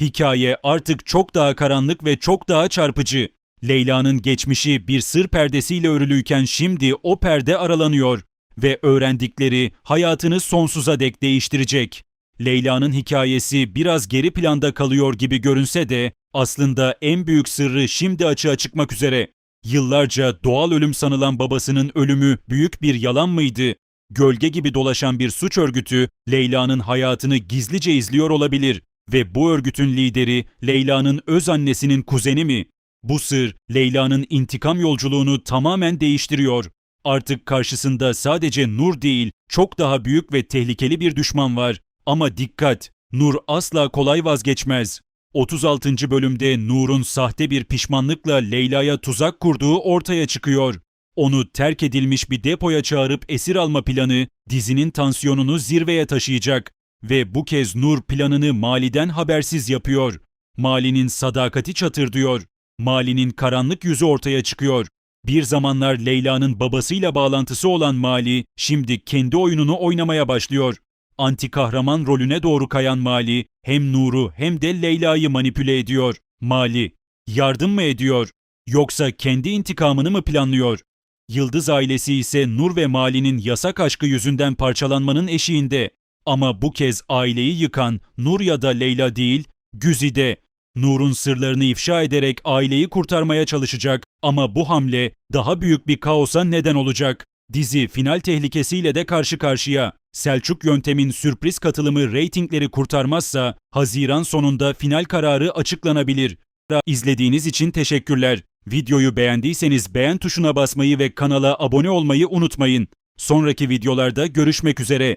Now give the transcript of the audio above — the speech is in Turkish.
Hikaye artık çok daha karanlık ve çok daha çarpıcı. Leyla'nın geçmişi bir sır perdesiyle örülüyken şimdi o perde aralanıyor ve öğrendikleri hayatını sonsuza dek değiştirecek. Leyla'nın hikayesi biraz geri planda kalıyor gibi görünse de aslında en büyük sırrı şimdi açığa çıkmak üzere. Yıllarca doğal ölüm sanılan babasının ölümü büyük bir yalan mıydı? Gölge gibi dolaşan bir suç örgütü Leyla'nın hayatını gizlice izliyor olabilir ve bu örgütün lideri Leyla'nın öz annesinin kuzeni mi? Bu sır Leyla'nın intikam yolculuğunu tamamen değiştiriyor. Artık karşısında sadece Nur değil, çok daha büyük ve tehlikeli bir düşman var. Ama dikkat, Nur asla kolay vazgeçmez. 36. bölümde Nur'un sahte bir pişmanlıkla Leyla'ya tuzak kurduğu ortaya çıkıyor. Onu terk edilmiş bir depoya çağırıp esir alma planı dizinin tansiyonunu zirveye taşıyacak ve bu kez Nur planını Mali'den habersiz yapıyor. Mali'nin sadakati çatırdıyor. Mali'nin karanlık yüzü ortaya çıkıyor. Bir zamanlar Leyla'nın babasıyla bağlantısı olan Mali şimdi kendi oyununu oynamaya başlıyor. Anti kahraman rolüne doğru kayan Mali hem Nur'u hem de Leyla'yı manipüle ediyor. Mali yardım mı ediyor yoksa kendi intikamını mı planlıyor? Yıldız ailesi ise Nur ve Mali'nin yasak aşkı yüzünden parçalanmanın eşiğinde. Ama bu kez aileyi yıkan Nur ya da Leyla değil, Güzide. Nur'un sırlarını ifşa ederek aileyi kurtarmaya çalışacak ama bu hamle daha büyük bir kaosa neden olacak. Dizi final tehlikesiyle de karşı karşıya. Selçuk yöntemin sürpriz katılımı reytingleri kurtarmazsa Haziran sonunda final kararı açıklanabilir. İzlediğiniz için teşekkürler. Videoyu beğendiyseniz beğen tuşuna basmayı ve kanala abone olmayı unutmayın. Sonraki videolarda görüşmek üzere.